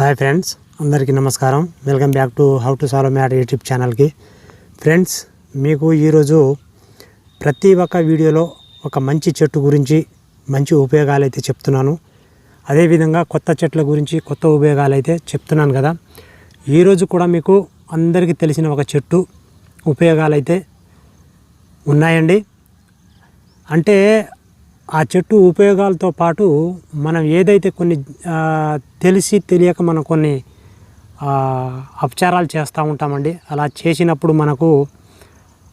Hi friends అందరికీ నమస్కారం. Welcome back to how to solve math YouTube ఛానల్కి. Friends మీకు ఈరోజు ప్రతి ఒక్క వీడియోలో ఒక మంచి చెట్టు గురించి మంచి ఉపయోగాలు అయితే చెప్తున్నాను. అదేవిధంగా కొత్త చెట్ల గురించి కొత్త ఉపయోగాలు అయితే చెప్తున్నాను కదా. ఈరోజు కూడా మీకు అందరికీ తెలిసిన ఒక చెట్టు ఉపయోగాలు అయితే ఉన్నాయండి. అంటే ఆ చెట్టు ఉపయోగాలతో పాటు మనం ఏదైతే కొన్ని తెలిసి తెలియక మనం కొన్ని అపచారాలు చేస్తూ ఉంటామండి. అలా చేసినప్పుడు మనకు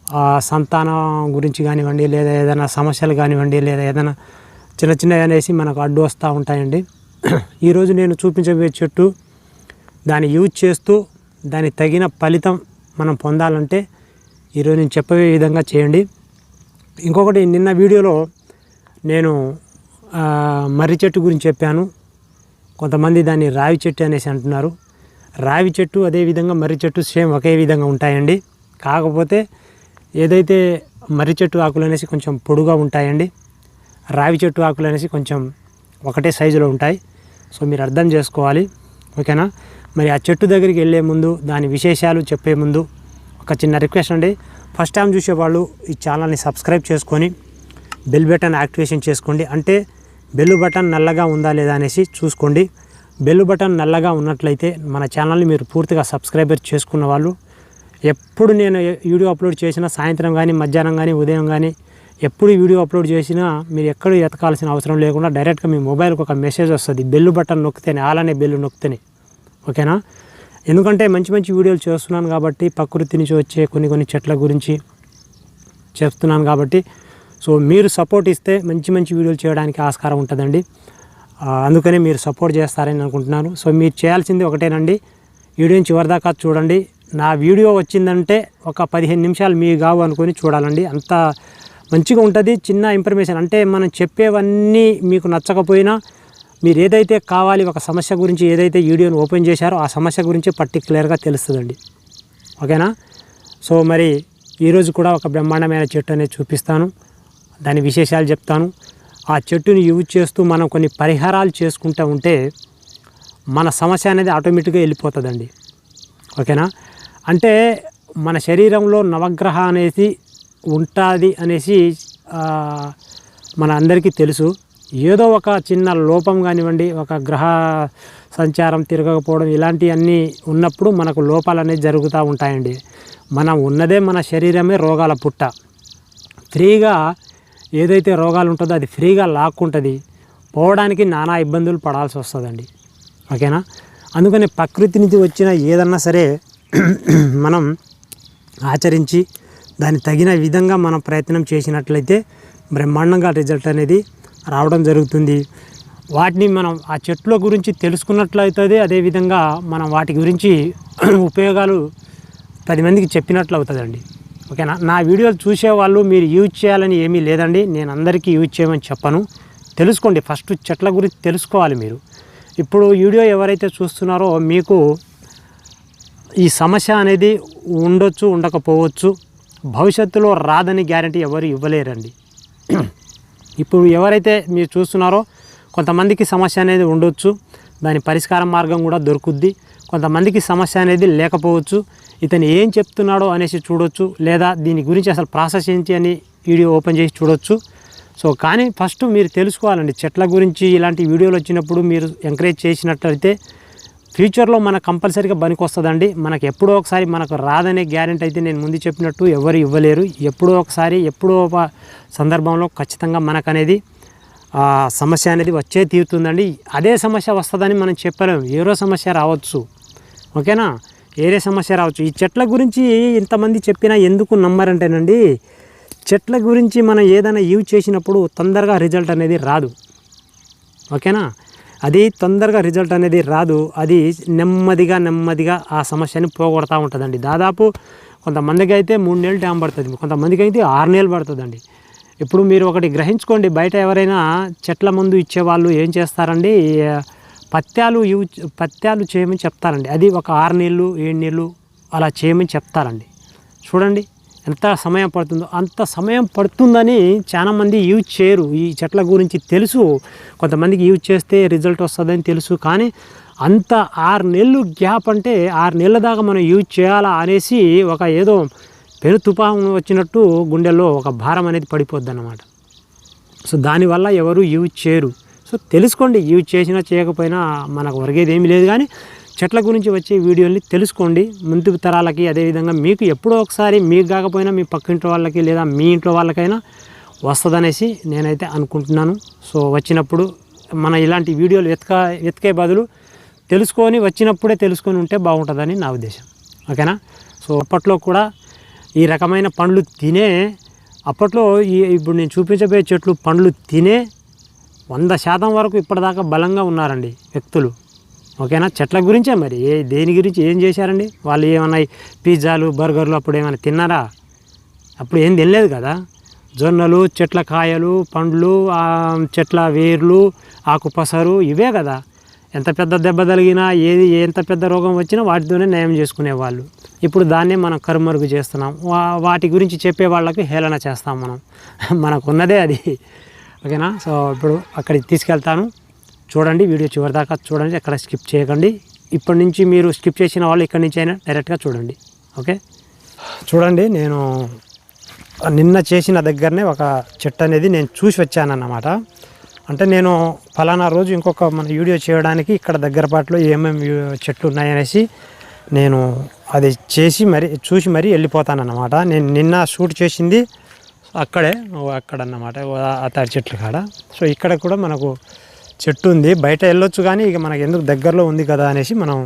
ఆ, సంతానం గురించి కానివ్వండి లేదా ఏదైనా సమస్యలు కానివ్వండి లేదా ఏదైనా చిన్న చిన్నవి అనేసి మనకు అడ్డు వస్తూ ఉంటాయండి. ఈరోజు నేను చూపించబోయే చెట్టు దాన్ని యూజ్ చేస్తూ దానికి తగిన ఫలితం మనం పొందాలంటే ఈరోజు నేను చెప్పే విధంగా చేయండి. ఇంకొకటి నిన్న వీడియోలో నేను మర్రి చెట్టు గురించి చెప్పాను. కొంతమంది దాన్ని రావి చెట్టు అనేసి అంటున్నారు. రావి చెట్టు అదేవిధంగా మర్రి చెట్టు సేమ్ ఒకే విధంగా ఉంటాయండి. కాకపోతే ఏదైతే మర్రి చెట్టు ఆకులు అనేసి కొంచెం పొడుగా ఉంటాయండి రావి చెట్టు ఆకులు అనేసి కొంచెం ఒకటే సైజులో ఉంటాయి. సో మీరు అర్థం చేసుకోవాలి. ఓకేనా? మరి ఆ చెట్టు దగ్గరికి వెళ్ళే ముందు దాని విశేషాలు చెప్పే ముందు ఒక చిన్న రిక్వెస్ట్ అండి. ఫస్ట్ టైం చూసేవాళ్ళు ఈ ఛానల్ని సబ్స్క్రైబ్ చేసుకొని బెల్ బటన్ యాక్టివేషన్ చేసుకోండి. అంటే బెల్ బటన్ నల్లగా ఉందా లేదా అనేసి చూసుకోండి. బెల్ బటన్ నల్లగా ఉన్నట్లయితే మన ఛానల్ని మీరు పూర్తిగా సబ్స్క్రైబర్ చేసుకున్న వాళ్ళు ఎప్పుడు నేను వీడియో అప్లోడ్ చేసినా సాయంత్రం కానీ మధ్యాహ్నం కానీ ఉదయం కానీ ఎప్పుడు వీడియో అప్లోడ్ చేసినా మీరు ఎక్కడ ఎతకాల్సిన అవసరం లేకుండా డైరెక్ట్గా మీ మొబైల్కి ఒక మెసేజ్ వస్తుంది. బెల్లు బటన్ నొక్కితేనే అలానే బెల్లు నొక్కితేనే. ఓకేనా? ఎందుకంటే మంచి మంచి వీడియోలు చేస్తున్నాను కాబట్టి ప్రకృతి నుంచి వచ్చే కొన్ని కొన్ని చెట్ల గురించి చెప్తున్నాను కాబట్టి సో మీరు సపోర్ట్ ఇస్తే మంచి మంచి వీడియోలు చేయడానికి ఆస్కారం ఉంటుందండి. అందుకనే మీరు సపోర్ట్ చేస్తారని అనుకుంటున్నాను. సో మీరు చేయాల్సింది ఒకటేనండి. వీడియోని చివరిదాకా చూడండి. నా వీడియో వచ్చిందంటే ఒక పదిహేను నిమిషాలు మీ కావు అనుకొని చూడాలండి. అంత మంచిగా ఉంటుంది. చిన్న ఇన్ఫర్మేషన్ అంటే మనం చెప్పేవన్నీ మీకు నచ్చకపోయినా మీరు ఏదైతే కావాలి ఒక సమస్య గురించి ఏదైతే వీడియోని ఓపెన్ చేశారో ఆ సమస్య గురించి పర్టికులర్గా తెలుస్తుందండి. ఓకేనా? సో మరి ఈరోజు కూడా ఒక బ్రహ్మాండమైన చెట్టు అనేది చూపిస్తాను. దాని విశేషాలు చెప్తాను. ఆ చెట్టుని యూజ్ చేస్తూ మనం కొన్ని పరిహారాలు చేసుకుంటూ ఉంటే మన సమస్య అనేది ఆటోమేటిక్గా వెళ్ళిపోతుందండి. ఓకేనా? అంటే మన శరీరంలో నవగ్రహ అనేది ఉంటుంది అనేసి మన అందరికీ తెలుసు. ఏదో ఒక చిన్న లోపం కానివ్వండి ఒక గ్రహ సంచారం తిరగకపోవడం ఇలాంటివన్నీ ఉన్నప్పుడు మనకు లోపాలు అనేవి జరుగుతూ ఉంటాయండి. మనం ఉన్నదే మన శరీరమే రోగాల పుట్ట. ఫ్రీగా ఏదైతే రోగాలు ఉంటుందో అది ఫ్రీగా లాక్కుంటుంది. పోవడానికి నానా ఇబ్బందులు పడాల్సి వస్తుందండి. ఓకేనా? అందుకని ప్రకృతి నుంచి వచ్చిన ఏదన్నా సరే మనం ఆచరించి దాన్ని తగిన విధంగా మనం ప్రయత్నం చేసినట్లయితే బ్రహ్మాండంగా రిజల్ట్ అనేది రావడం జరుగుతుంది. వాటిని మనం ఆ చెట్ల గురించి తెలుసుకున్నట్లయితుంది అదేవిధంగా మనం వాటి గురించి ఉపయోగాలు పది మందికి చెప్పినట్లు అవుతుందండి ఓకేనా? నా వీడియోలు చూసేవాళ్ళు మీరు యూజ్ చేయాలని ఏమీ లేదండి. నేను అందరికీ యూజ్ చేయమని చెప్పను. తెలుసుకోండి. ఫస్ట్ చెట్ల గురించి తెలుసుకోవాలి మీరు. ఇప్పుడు వీడియో ఎవరైతే చూస్తున్నారో మీకు ఈ సమస్య అనేది ఉండొచ్చు ఉండకపోవచ్చు. భవిష్యత్తులో రాదని గ్యారంటీ ఎవరు ఇవ్వలేరండి. ఇప్పుడు ఎవరైతే మీరు చూస్తున్నారో కొంతమందికి సమస్య అనేది ఉండొచ్చు. దాని పరిష్కార మార్గం కూడా దొరుకుద్ది. కొంతమందికి సమస్య అనేది లేకపోవచ్చు. ఇతను ఏం చెప్తున్నాడో అనేసి చూడొచ్చు. లేదా దీని గురించి అసలు ప్రాసెస్ ఏంటి అని వీడియో ఓపెన్ చేసి చూడొచ్చు. సో కానీ ఫస్ట్ మీరు తెలుసుకోవాలండి. చెట్ల గురించి ఇలాంటి వీడియోలు వచ్చినప్పుడు మీరు ఎంకరేజ్ చేసినట్లయితే ఫ్యూచర్లో మనకు కంపల్సరీగా పనికి వస్తుందండి. మనకు ఎప్పుడో ఒకసారి మనకు రాదనే గ్యారెంటీ అయితే నేను ముందు చెప్పినట్టు ఎవరు ఇవ్వలేరు. ఎప్పుడో ఒకసారి ఎప్పుడో ఒక సందర్భంలో ఖచ్చితంగా మనకనేది సమస్య అనేది వచ్చే తీరుతుందండి. అదే సమస్య వస్తుందని మనం చెప్పలేము ఏరో సమస్య రావచ్చు. ఓకేనా? ఏరే సమస్య రావచ్చు. ఈ చెట్ల గురించి ఇంతమంది చెప్పినా ఎందుకు నమ్మరంటేనండి చెట్ల గురించి మనం ఏదైనా యూజ్ చేసినప్పుడు తొందరగా రిజల్ట్ అనేది రాదు. ఓకేనా? అది తొందరగా రిజల్ట్ అనేది రాదు. అది నెమ్మదిగా నెమ్మదిగా ఆ సమస్యని పోగొడతా ఉంటుందండి. దాదాపు కొంతమందికి అయితే మూడు నెలలు టైం పడుతుంది. కొంతమందికి అయితే ఆరు నెలలు పడుతుందండి. ఇప్పుడు మీరు ఒకటి గ్రహించుకోండి. బయట ఎవరైనా చెట్ల మందు ఇచ్చేవాళ్ళు ఏం చేస్తారండి? పత్యాలు యూజ్ పత్యాలు చేయమని చెప్తారండి. అది ఒక ఆరు నెలలు ఏడు నీళ్ళు అలా చేయమని చెప్తారండి. చూడండి ఎంత సమయం పడుతుందో. అంత సమయం పడుతుందని చాలామంది యూజ్ చేయరు. ఈ చెట్ల గురించి తెలుసు. కొంతమందికి యూజ్ చేస్తే రిజల్ట్ వస్తుందని తెలుసు. కానీ అంత ఆరు నెలలు గ్యాప్ అంటే ఆరు నెలల దాకా మనం యూజ్ చేయాలా అనేసి ఒక ఏదో పెను తుఫాను వచ్చినట్టు గుండెల్లో ఒక భారం అనేది పడిపోద్ది అన్నమాట సో దానివల్ల ఎవరు యూజ్ చేయరు. సో తెలుసుకోండి యూజ్ చేసినా చేయకపోయినా మనకు ఒరిగేది ఏమీ లేదు కానీ చెట్ల గురించి వచ్చే వీడియోని తెలుసుకోండి. ముందు తరాలకి అదేవిధంగా మీకు ఎప్పుడో ఒకసారి మీకు కాకపోయినా మీ పక్కింటి వాళ్ళకి లేదా మీ ఇంట్లో వాళ్ళకైనా వస్తుందనేసి నేనైతే అనుకుంటున్నాను. సో వచ్చినప్పుడు మన ఇలాంటి వీడియోలు వెతక వెతికే బదులు తెలుసుకొని వచ్చినప్పుడే తెలుసుకొని ఉంటే బాగుంటుందని నా ఉద్దేశం. ఓకేనా? సో అప్పట్లో కూడా ఈ రకమైన పండ్లు తినే అప్పట్లో ఈ ఇప్పుడు నేను చూపించబోయే చెట్లు పండ్లు తినే వంద శాతం వరకు ఇప్పటిదాకా బలంగా ఉన్నారండి వ్యక్తులు. ఓకేనా? చెట్ల గురించే మరి. ఏ దేని గురించి ఏం చేశారండి? వాళ్ళు ఏమన్నా పిజ్జాలు బర్గర్లు అప్పుడు ఏమైనా తిన్నారా? అప్పుడు ఏం తినలేదు కదా? జొన్నలు చెట్ల కాయలు పండ్లు చెట్ల వేర్లు ఆకుపసరు ఇవే కదా. ఎంత పెద్ద దెబ్బ తగిలినా ఏది ఎంత పెద్ద రోగం వచ్చినా వాటితోనే నయం చేసుకునేవాళ్ళు. ఇప్పుడు దాన్నే మనం కరుమరుగు చేస్తున్నాం. వా వాటి గురించి చెప్పే వాళ్ళకి హేళన చేస్తాం మనం. మనకున్నదే అది. ఓకేనా? సో ఇప్పుడు అక్కడికి తీసుకెళ్తాను. చూడండి వీడియో చివరి దాకా చూడండి ఎక్కడ స్కిప్ చేయకండి. ఇప్పటి నుంచి మీరు స్కిప్ చేసిన వాళ్ళు ఇక్కడి నుంచి అయినా డైరెక్ట్గా చూడండి. ఓకే? చూడండి నేను నిన్న చేసిన దగ్గరనే ఒక చెట్టు అనేది నేను చూసి వచ్చానన్నమాట. అంటే నేను ఫలానా రోజు ఇంకొక మన వీడియో చేయడానికి ఇక్కడ దగ్గరపాటులో ఏమేమి చెట్లు ఉన్నాయనేసి నేను అది చేసి మరి చూసి మరీ వెళ్ళిపోతానన్నమాట. నేను నిన్న షూట్ చేసింది అక్కడే అక్కడ అన్నమాట అతడి ఆ తాడి కాడ. సో ఇక్కడ కూడా మనకు చెట్టు ఉంది. బయట వెళ్ళొచ్చు కానీ ఇక మనకు ఎందుకు దగ్గరలో ఉంది కదా అనేసి మనం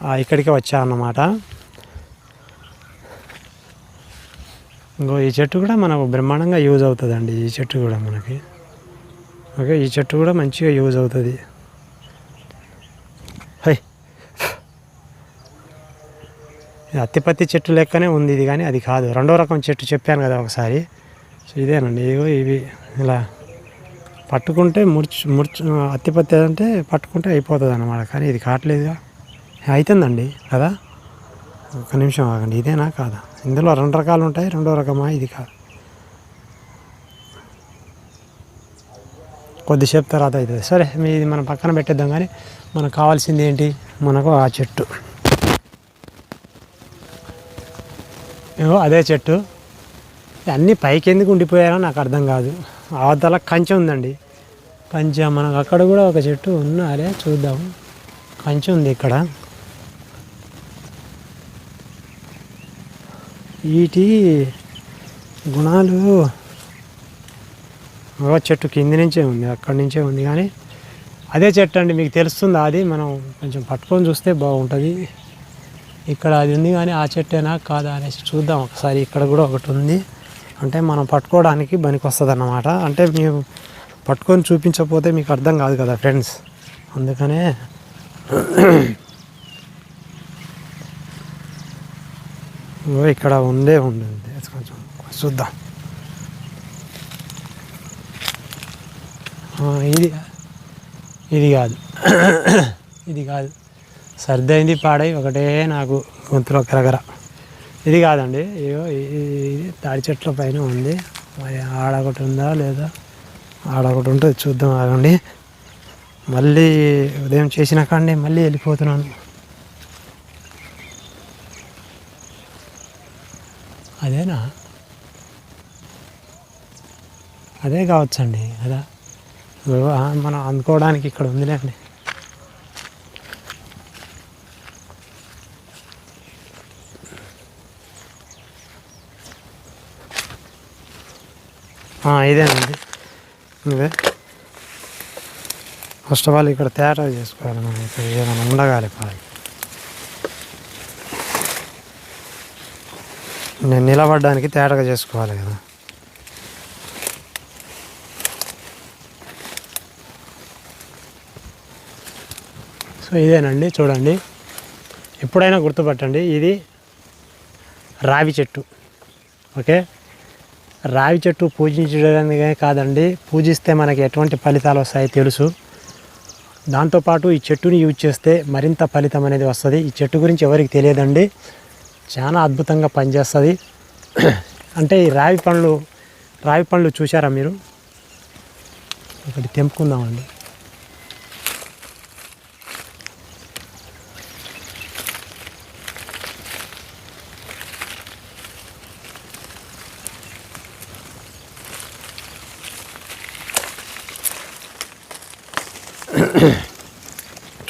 ఇక్కడికి ఇక్కడికే వచ్చామన్నమాట. ఇంకో ఈ చెట్టు కూడా మనకు బ్రహ్మాండంగా యూజ్ అవుతుందండి. ఈ చెట్టు కూడా మనకి. ఓకే ఈ చెట్టు కూడా మంచిగా యూజ్ అవుతుంది. హై. అత్తిపత్తి చెట్టు లెక్కనే ఉంది ఇది కానీ అది కాదు. రెండో రకం చెట్టు చెప్పాను కదా ఒకసారి. సో ఇదేనండి ఇదిగో ఇవి ఇలా పట్టుకుంటే ముర్చు ముర్చు అత్తిపత్తి అంటే పట్టుకుంటే అయిపోతుంది అన్నమాట కానీ ఇది కావట్లేదుగా. అవుతుందండి కదా? ఒక నిమిషం ఆగండి ఇదేనా కాదా? ఇందులో రెండు రకాలు ఉంటాయి రెండో రకమా? ఇది కాదు. కొద్దిసేపు తర్వాత అవుతుంది. సరే మీ ఇది మనం పక్కన పెట్టేద్దాం కానీ మనకు కావాల్సింది ఏంటి? మనకు ఆ చెట్టు. ఏవో అదే చెట్టు. అన్నీ పైకి ఎందుకు ఉండిపోయారో నాకు అర్థం కాదు. అవతల కంచె ఉందండి. కంచె మనకు అక్కడ కూడా ఒక చెట్టు ఉన్నారే చూద్దాం. కంచె ఉంది ఇక్కడ. వీటి గుణాలు చెట్టు కింది నుంచే ఉంది అక్కడి నుంచే ఉంది. కానీ అదే చెట్టు అండి మీకు తెలుస్తుంది అది. మనం కొంచెం పట్టుకొని చూస్తే బాగుంటుంది. ఇక్కడ అది ఉంది కానీ ఆ చెట్టేనా కాదా అనేసి చూద్దాం ఒకసారి. ఇక్కడ కూడా ఒకటి ఉంది. అంటే మనం పట్టుకోవడానికి పనికి వస్తుంది అన్నమాట అంటే మేము పట్టుకొని చూపించకపోతే మీకు అర్థం కాదు కదా ఫ్రెండ్స్. అందుకనే ఓ ఇక్కడ ఉందే ఉంది కొంచెం చూద్దాం. ఇది ఇది కాదు. ఇది కాదు. సర్దైంది పాడై ఒకటే నాకు గొంతులో కరగర. ఇది కాదండి. ఇగో ఇది తాడి చెట్ల పైన ఉంది. మరి ఆడ ఒకటి ఉందా లేదా? ఆడ ఒకటి ఉంటుంది చూద్దాం ఆగండి. మళ్ళీ ఉదయం చేసిన కాండి మళ్ళీ వెళ్ళిపోతున్నాను. అదేనా? అదే కావచ్చండి కదా? మనం అందుకోవడానికి ఇక్కడ ఉందిలేండి. ఇదేనండి. ఇదే. ఫస్ట్ ఆఫ్ ఆల్ ఇక్కడ తేటా చేసుకోవాలి మనం. ఇక్కడ ఏమైనా ఉండగాలి పాలి. నేను నిలబడడానికి తేటగా చేసుకోవాలి కదా. సో ఇదేనండి చూడండి. ఎప్పుడైనా గుర్తుపట్టండి ఇది రావి చెట్టు. ఓకే? రావి చెట్టు పూజించడానికి కాదండి పూజిస్తే మనకి ఎటువంటి ఫలితాలు వస్తాయో తెలుసు. దాంతోపాటు ఈ చెట్టుని యూజ్ చేస్తే మరింత ఫలితం అనేది వస్తుంది. ఈ చెట్టు గురించి ఎవరికి తెలియదండి చాలా అద్భుతంగా పనిచేస్తుంది. అంటే ఈ రావి పండ్లు రావి పండ్లు చూసారా మీరు? ఒకటి తెంపుకుందామండి.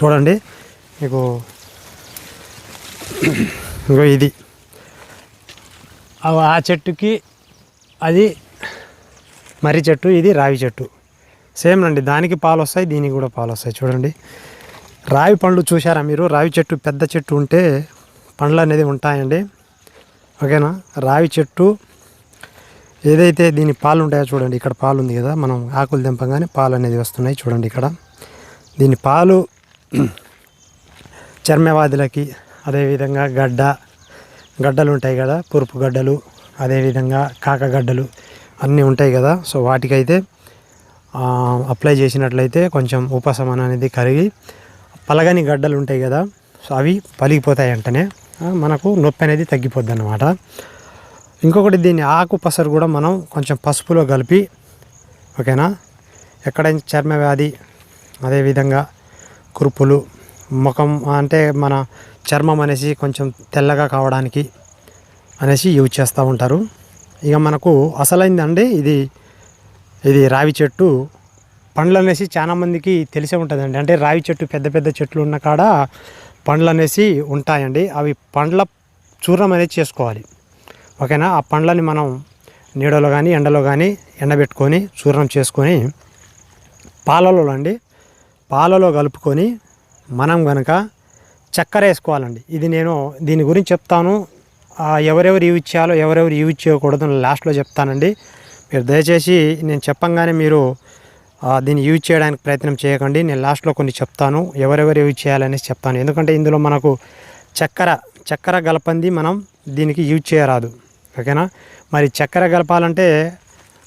చూడండి. మీకు ఇంకో ఇది. ఆ- ఆ చెట్టుకి అది మర్రి చెట్టు ఇది రావి చెట్టు. సేమ్ అండి దానికి పాలు వస్తాయి దీనికి కూడా పాలు వస్తాయి చూడండి. రావి పండ్లు చూసారా మీరు? రావి చెట్టు పెద్ద చెట్టు ఉంటే పండ్లు అనేది ఉంటాయండి. ఓకేనా? రావి చెట్టు ఏదైతే దీని పాలు ఉంటాయో చూడండి. ఇక్కడ పాలు ఉంది కదా మనం ఆకులు తెంపగానే పాలు అనేది వస్తున్నాయి చూడండి ఇక్కడ. దీని పాలు చర్మవ్యాధులకి అదేవిధంగా గడ్డ గడ్డలు ఉంటాయి కదా పురుపు గడ్డలు అదేవిధంగా కాకగడ్డలు అన్నీ ఉంటాయి కదా. సో వాటికైతే అప్లై చేసినట్లయితే కొంచెం ఉపశమనం అనేది కరిగి పలగని గడ్డలు ఉంటాయి కదా. సో అవి పలిగిపోతాయి వెంటనే మనకు నొప్పి అనేది తగ్గిపోద్ది అన్నమాట ఇంకొకటి దీని ఆకు పసరు కూడా మనం కొంచెం పసుపులో కలిపి ఓకేనా ఎక్కడైనా చర్మ వ్యాధి అదేవిధంగా కురుపులు ముఖం అంటే మన చర్మం అనేసి కొంచెం తెల్లగా కావడానికి అనేసి యూజ్ చేస్తూ ఉంటారు. ఇక మనకు అసలైందండి ఇది ఇది రావి చెట్టు. పండ్లు అనేసి చాలామందికి తెలిసే ఉంటుందండి. అంటే రావి చెట్టు పెద్ద పెద్ద చెట్లు ఉన్న కాడ పండ్లు అనేసి ఉంటాయండి. అవి పండ్ల చూర్ణం అనేది చేసుకోవాలి. ఓకేనా? ఆ పండ్లని మనం నీడలో కానీ ఎండలో కానీ ఎండబెట్టుకొని చూర్ణం చేసుకొని పాలలో అండి పాలలో కలుపుకొని మనం కనుక చక్కెర వేసుకోవాలండి ఇది నేను దీని గురించి చెప్తాను. ఎవరెవరు యూజ్ చేయాలో ఎవరెవరు యూజ్ చేయకూడదు అని లాస్ట్లో చెప్తానండి. మీరు దయచేసి నేను చెప్పంగానే మీరు దీన్ని యూజ్ చేయడానికి ప్రయత్నం చేయకండి. నేను లాస్ట్లో కొన్ని చెప్తాను. ఎవరెవరు యూజ్ చేయాలనేసి చెప్తాను. ఎందుకంటే ఇందులో మనకు చక్కెర చక్కెర గలపంది మనం దీనికి యూజ్ చేయరాదు ఓకేనా? మరి చక్కెర గలపాలంటే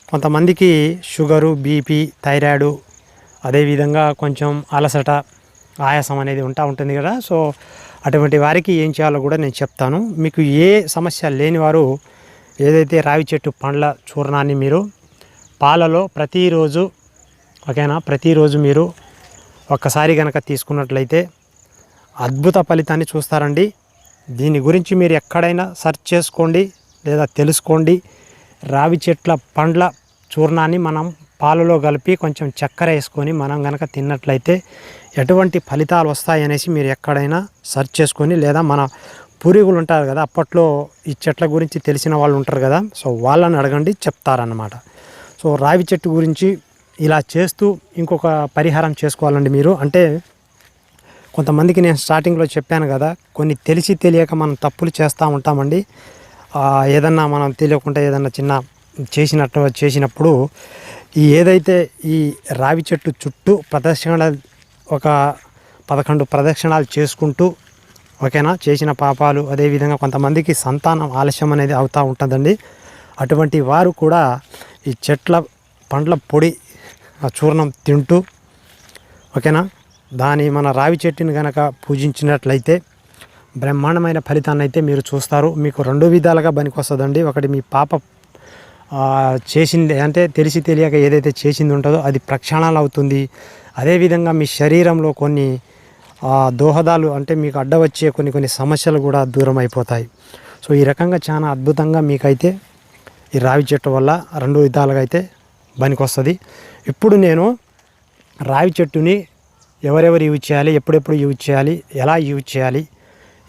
కొంతమందికి షుగరు బీపీ థైరాయిడ్ అదేవిధంగా కొంచెం అలసట ఆయాసం అనేది ఉంటా ఉంటుంది కదా. సో అటువంటి వారికి ఏం చేయాలో కూడా నేను చెప్తాను. మీకు ఏ సమస్య లేని వారు ఏదైతే రావి చెట్టు పండ్ల చూర్ణాన్ని మీరు పాలలో ప్రతిరోజు ఓకేనా ప్రతిరోజు మీరు ఒక్కసారి కనుక తీసుకున్నట్లయితే అద్భుత ఫలితాన్ని చూస్తారండి. దీని గురించి మీరు ఎక్కడైనా సెర్చ్ చేసుకోండి లేదా తెలుసుకోండి. రావి చెట్ల పండ్ల చూర్ణాన్ని మనం పాలలో కలిపి కొంచెం చక్కెర వేసుకొని మనం కనుక తిన్నట్లయితే ఎటువంటి ఫలితాలు వస్తాయనేసి మీరు ఎక్కడైనా సెర్చ్ చేసుకొని లేదా మన పూర్వీకులు ఉంటారు కదా అప్పట్లో ఈ చెట్ల గురించి తెలిసిన వాళ్ళు ఉంటారు కదా సో వాళ్ళని అడగండి చెప్తారన్నమాట. సో రావి చెట్టు గురించి ఇలా చేస్తూ ఇంకొక పరిహారం చేసుకోవాలండి మీరు. అంటే కొంతమందికి నేను స్టార్టింగ్లో చెప్పాను కదా కొన్ని తెలిసి తెలియక మనం తప్పులు చేస్తూ ఉంటామండి. ఏదన్నా మనం తెలియకుండా ఏదన్నా చిన్న చేసినట్టు చేసినప్పుడు ఈ ఏదైతే ఈ రావి చెట్టు చుట్టూ ప్రదక్షిణ ఒక పదకొండు ప్రదక్షిణాలు చేసుకుంటూ ఓకేనా చేసిన పాపాలు అదేవిధంగా కొంతమందికి సంతానం ఆలస్యం అనేది అవుతూ ఉంటుందండి. అటువంటి వారు కూడా ఈ చెట్ల పండ్ల పొడి ఆ చూర్ణం తింటూ ఓకేనా దాని మన రావి చెట్టుని కనుక పూజించినట్లయితే బ్రహ్మాండమైన ఫలితాన్ని అయితే మీరు చూస్తారు. మీకు రెండు విధాలుగా పనికొస్తుందండి. ఒకటి మీ పాప చేసింది అంటే తెలిసి తెలియక ఏదైతే చేసింది ఉంటుందో అది ప్రక్షాళన అవుతుంది. అదేవిధంగా మీ శరీరంలో కొన్ని దోహదాలు అంటే మీకు అడ్డ వచ్చే కొన్ని కొన్ని సమస్యలు కూడా దూరం అయిపోతాయి. సో ఈ రకంగా చాలా అద్భుతంగా మీకైతే ఈ రావి చెట్టు వల్ల రెండు విధాలుగా అయితే పనికొస్తుంది. ఇప్పుడు నేను రావి చెట్టుని ఎవరెవరు యూజ్ చేయాలి ఎప్పుడెప్పుడు యూజ్ చేయాలి ఎలా యూజ్ చేయాలి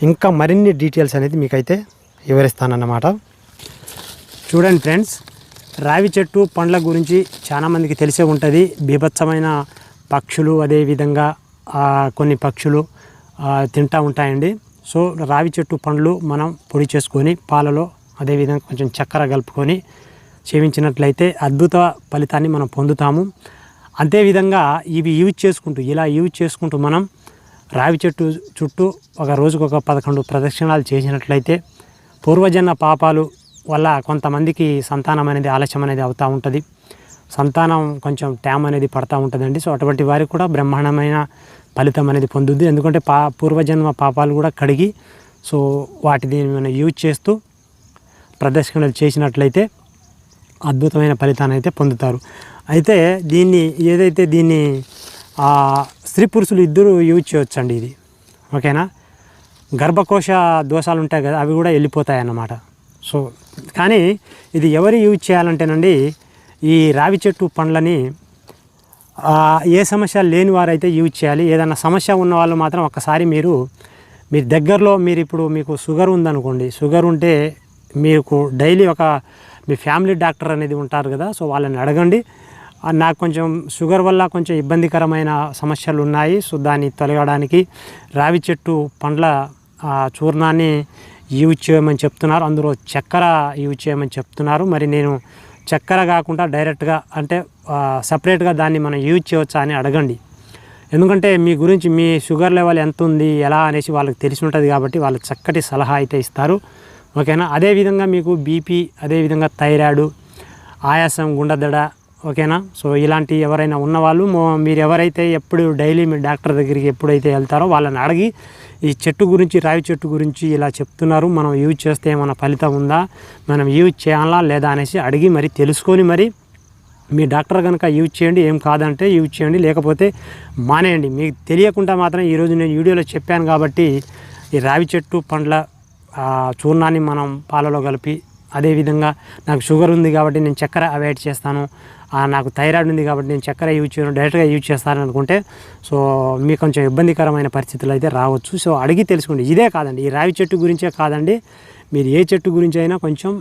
ఇంకా మరిన్ని డీటెయిల్స్ అనేది మీకైతే వివరిస్తానన్నమాట. చూడండి ఫ్రెండ్స్ రావి చెట్టు పండ్ల గురించి చాలామందికి తెలిసే ఉంటుంది. బీభత్సమైన పక్షులు అదేవిధంగా కొన్ని పక్షులు తింటూ ఉంటాయండి. సో రావి చెట్టు పండ్లు మనం పొడి చేసుకొని పాలలో అదేవిధంగా కొంచెం చక్కెర కలుపుకొని సేవించినట్లయితే అద్భుత ఫలితాన్ని మనం పొందుతాము. అంతేవిధంగా ఇవి యూజ్ చేసుకుంటూ ఇలా యూజ్ చేసుకుంటూ మనం రావి చెట్టు చుట్టూ ఒక రోజుకు ఒక పదకొండు ప్రదక్షిణాలు చేసినట్లయితే పూర్వజన్మ పాపాలు వల్ల కొంతమందికి సంతానం అనేది ఆలస్యం అనేది అవుతూ ఉంటుంది. సంతానం కొంచెం ట్యామ్ అనేది పడతా ఉంటుందండి. సో అటువంటి వారికి కూడా బ్రహ్మాండమైన ఫలితం అనేది పొందుద్ది. ఎందుకంటే పా పూర్వజన్మ పాపాలు కూడా కడిగి సో వాటి మనం యూజ్ చేస్తూ ప్రదర్శనలు చేసినట్లయితే అద్భుతమైన ఫలితాన్ని అయితే పొందుతారు. అయితే దీన్ని ఏదైతే దీన్ని స్త్రీ పురుషులు ఇద్దరు యూజ్ చేయొచ్చండి ఇది. ఓకేనా? గర్భకోశ దోషాలు ఉంటాయి కదా అవి కూడా వెళ్ళిపోతాయి అన్నమాట సో కానీ ఇది ఎవరు యూజ్ చేయాలంటేనండి ఈ రావి చెట్టు పండ్లని ఏ సమస్య లేని వారైతే యూజ్ చేయాలి. ఏదైనా సమస్య ఉన్న వాళ్ళు మాత్రం ఒక్కసారి మీరు మీ దగ్గరలో మీరు ఇప్పుడు మీకు షుగర్ ఉందనుకోండి షుగర్ ఉంటే మీకు డైలీ ఒక మీ ఫ్యామిలీ డాక్టర్ అనేది ఉంటారు కదా సో వాళ్ళని అడగండి. నాకు కొంచెం షుగర్ వల్ల కొంచెం ఇబ్బందికరమైన సమస్యలు ఉన్నాయి సో దాన్ని తొలగడానికి రావి చెట్టు పండ్ల చూర్ణాన్ని యూజ్ చేయమని చెప్తున్నారు. అందులో చక్కెర యూజ్ చేయమని చెప్తున్నారు. మరి నేను చక్కెర కాకుండా డైరెక్ట్గా అంటే సపరేట్గా దాన్ని మనం యూజ్ చేయవచ్చా అని అడగండి. ఎందుకంటే మీ గురించి మీ షుగర్ లెవెల్ ఎంత ఉంది ఎలా అనేసి వాళ్ళకి తెలిసి ఉంటుంది కాబట్టి వాళ్ళు చక్కటి సలహా అయితే ఇస్తారు. ఓకేనా? అదేవిధంగా మీకు బీపీ అదేవిధంగా థైరాయిడ్ ఆయాసం గుండెదడ ఓకేనా? సో ఇలాంటి ఎవరైనా ఉన్నవాళ్ళు మీరు ఎవరైతే ఎప్పుడు డైలీ మీ డాక్టర్ దగ్గరికి ఎప్పుడైతే వెళ్తారో వాళ్ళని అడిగి ఈ చెట్టు గురించి రావి చెట్టు గురించి ఇలా చెప్తున్నారు. మనం యూజ్ చేస్తే ఏమైనా ఫలితం ఉందా? మనం యూజ్ చేయాలా లేదా అనేసి అడిగి మరి తెలుసుకొని మరి మీ డాక్టర్ కనుక యూజ్ చేయండి ఏం కాదంటే యూజ్ చేయండి లేకపోతే మానేయండి. మీకు తెలియకుండా మాత్రం ఈరోజు నేను వీడియోలో చెప్పాను కాబట్టి ఈ రావి చెట్టు పండ్ల చూర్ణాన్ని మనం పాలలో కలిపి అదేవిధంగా నాకు షుగర్ ఉంది కాబట్టి నేను చక్కెర అవాయిడ్ చేస్తాను. నాకు థైరాయిడ్ ఉంది కాబట్టి నేను చక్కెర యూజ్ చేయను డైరెక్ట్గా యూజ్ చేస్తాను అనుకుంటే సో మీకు కొంచెం ఇబ్బందికరమైన పరిస్థితులు అయితే రావచ్చు. సో అడిగి తెలుసుకోండి. ఇదే కాదండి ఈ రావి చెట్టు గురించే కాదండి. మీరు ఏ చెట్టు గురించి అయినా కొంచెం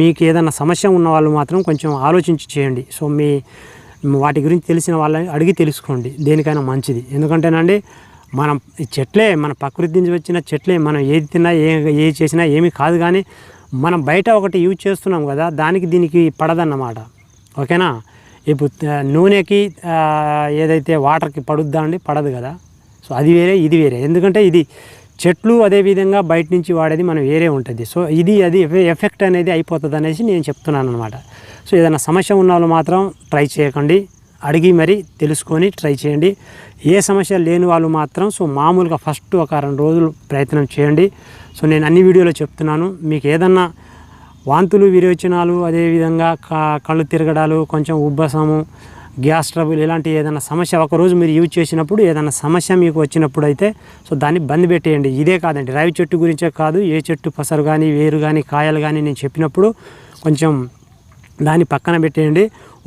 మీకు ఏదైనా సమస్య ఉన్న వాళ్ళు మాత్రం కొంచెం ఆలోచించి చేయండి. సో మీ వాటి గురించి తెలిసిన వాళ్ళని అడిగి తెలుసుకోండి. దేనికైనా మంచిది. ఎందుకంటేనండి మనం ఈ చెట్లే మన ప్రకృతి నుంచి వచ్చిన చెట్లే మనం ఏది తిన్నా ఏ ఏది చేసినా ఏమీ కాదు కానీ మనం బయట ఒకటి యూజ్ చేస్తున్నాం కదా దానికి దీనికి పడదన్నమాట. ఓకేనా? ఇప్పుడు నూనెకి ఏదైతే వాటర్కి పడుద్దా అండి? పడదు కదా. సో అది వేరే ఇది వేరే. ఎందుకంటే ఇది చెట్లు అదేవిధంగా బయట నుంచి వాడేది మనం వేరే ఉంటుంది. సో ఇది అది ఎఫెక్ట్ అనేది అయిపోతుంది అనేసి నేను చెప్తున్నాను అనమాట సో ఏదైనా సమస్య ఉన్న వాళ్ళు మాత్రం ట్రై చేయకండి. అడిగి మరి తెలుసుకొని ట్రై చేయండి. ఏ సమస్య లేని వాళ్ళు మాత్రం సో మామూలుగా ఫస్ట్ ఒక రెండు రోజులు ప్రయత్నం చేయండి. సో నేను అన్ని వీడియోలో చెప్తున్నాను. మీకు ఏదన్నా వాంతులు విరోచనాలు అదేవిధంగా కళ్ళు తిరగడాలు కొంచెం ఉబ్బసము గ్యాస్ ట్రబుల్ ఇలాంటి ఏదైనా సమస్య ఒకరోజు మీరు యూజ్ చేసినప్పుడు ఏదైనా సమస్య మీకు వచ్చినప్పుడు అయితే సో దాన్ని బంద్ పెట్టేయండి. ఇదే కాదండి. రావి చెట్టు గురించే కాదు. ఏ చెట్టు పసరు కానీ వేరు కానీ కాయలు కానీ నేను చెప్పినప్పుడు కొంచెం దాన్ని పక్కన పెట్టేయండి.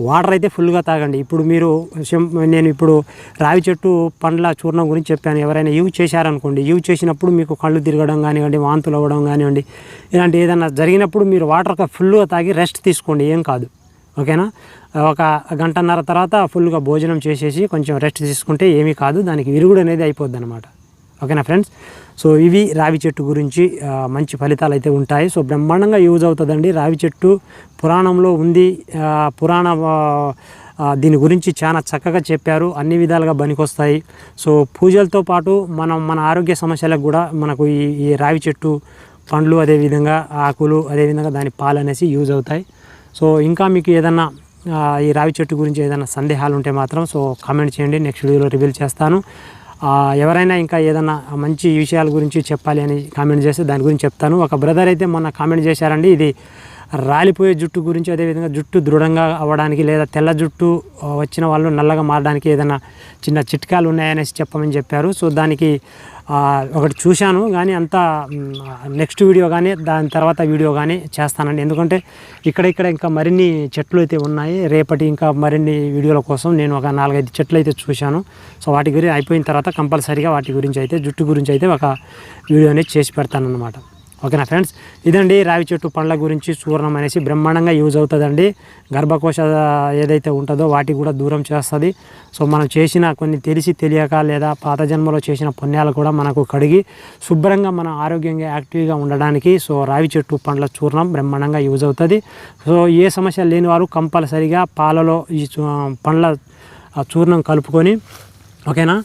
వాటర్ అయితే ఫుల్గా తాగండి. ఇప్పుడు మీరు నేను ఇప్పుడు రావి చెట్టు పండ్ల చూర్ణం గురించి చెప్పాను. ఎవరైనా యూజ్ చేశారనుకోండి యూజ్ చేసినప్పుడు మీకు కళ్ళు తిరగడం కానివ్వండి వాంతులు అవ్వడం కానివ్వండి ఇలాంటి ఏదైనా జరిగినప్పుడు మీరు వాటర్ ఫుల్గా తాగి రెస్ట్ తీసుకోండి. ఏం కాదు. ఓకేనా ఒక గంటన్నర తర్వాత ఫుల్గా భోజనం చేసేసి కొంచెం రెస్ట్ తీసుకుంటే ఏమీ కాదు. దానికి విరుగుడు అనేది అయిపోద్ది అనమాట ఓకేనా ఫ్రెండ్స్? సో ఇవి రావి చెట్టు గురించి మంచి ఫలితాలు అయితే ఉంటాయి. సో బ్రహ్మాండంగా యూజ్ అవుతుందండి రావి చెట్టు. పురాణంలో ఉంది. పురాణ దీని గురించి చాలా చక్కగా చెప్పారు. అన్ని విధాలుగా పనికొస్తాయి. సో పూజలతో పాటు మనం మన ఆరోగ్య సమస్యలకు కూడా మనకు ఈ ఈ రావి చెట్టు పండ్లు అదేవిధంగా ఆకులు అదేవిధంగా దాని పాలు అనేసి యూజ్ అవుతాయి. సో ఇంకా మీకు ఏదన్నా ఈ రావి చెట్టు గురించి ఏదైనా సందేహాలు ఉంటే మాత్రం సో కామెంట్ చేయండి. నెక్స్ట్ వీడియోలో రివీల్ చేస్తాను. ఎవరైనా ఇంకా ఏదైనా మంచి విషయాల గురించి చెప్పాలి అని కామెంట్ చేస్తే దాని గురించి చెప్తాను. ఒక బ్రదర్ అయితే మొన్న కామెంట్ చేశారండి ఇది రాలిపోయే జుట్టు గురించి అదేవిధంగా జుట్టు దృఢంగా అవ్వడానికి లేదా తెల్ల జుట్టు వచ్చిన వాళ్ళు నల్లగా మారడానికి ఏదైనా చిన్న చిట్కాలు ఉన్నాయనేసి చెప్పమని చెప్పారు. సో దానికి ఒకటి చూశాను కానీ అంత నెక్స్ట్ వీడియో కానీ దాని తర్వాత వీడియో కానీ చేస్తానండి. ఎందుకంటే ఇక్కడ ఇక్కడ ఇంకా మరిన్ని చెట్లు అయితే ఉన్నాయి. రేపటి ఇంకా మరిన్ని వీడియోల కోసం నేను ఒక నాలుగైదు చెట్లు అయితే చూశాను. సో వాటి గురించి అయిపోయిన తర్వాత కంపల్సరీగా వాటి గురించి అయితే జుట్టు గురించి అయితే ఒక వీడియో అనేది చేసి పెడతాను ఓకేనా ఫ్రెండ్స్? ఇదండి రావి చెట్టు పండ్ల గురించి చూర్ణం అనేసి బ్రహ్మాండంగా యూజ్ అవుతుందండి. గర్భకోశ ఏదైతే ఉంటుందో వాటికి కూడా దూరం చేస్తుంది. సో మనం చేసిన కొన్ని తెలిసి తెలియక లేదా పాత జన్మలో చేసిన పుణ్యాలు కూడా మనకు కడిగి శుభ్రంగా మన ఆరోగ్యంగా యాక్టివ్గా ఉండడానికి సో రావి చెట్టు పండ్ల చూర్ణం బ్రహ్మాండంగా యూజ్ అవుతుంది. సో ఏ సమస్య లేని వారు కంపల్సరిగా పాలలో ఈ పండ్ల చూర్ణం కలుపుకొని ఓకేనా?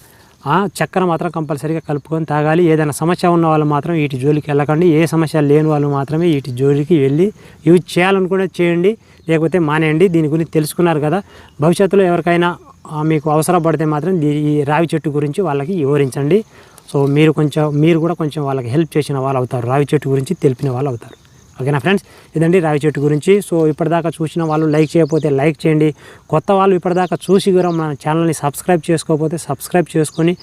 చక్కెర మాత్రం కంపల్సరీగా కలుపుకొని తాగాలి. ఏదైనా సమస్య ఉన్న వాళ్ళు మాత్రం వీటి జోలికి వెళ్ళకండి. ఏ సమస్య లేని వాళ్ళు మాత్రమే వీటి జోలికి వెళ్ళి యూజ్ చేయాలనుకునే చేయండి లేకపోతే మానేయండి. దీని గురించి తెలుసుకున్నారు కదా. భవిష్యత్తులో ఎవరికైనా మీకు మీకు అవసరపడితే మాత్రం ఈ రావి చెట్టు గురించి వాళ్ళకి వివరించండి. సో మీరు కొంచెం మీరు కూడా కొంచెం వాళ్ళకి హెల్ప్ చేసిన వాళ్ళు అవుతారు. రావి చెట్టు గురించి తెలిపిన వాళ్ళు అవుతారు. ఓకేనా ఫ్రెండ్స్? ఇదండి రావి చెట్టు గురించి. సో ఇప్పటిదాకా చూసిన వాళ్ళు లైక్ చేయకపోతే లైక్ చేయండి. కొత్త వాళ్ళు ఇప్పటిదాకా చూసి కూడా మన ఛానల్ని సబ్స్క్రైబ్ చేసుకోకపోతే సబ్స్క్రైబ్ చేసుకొని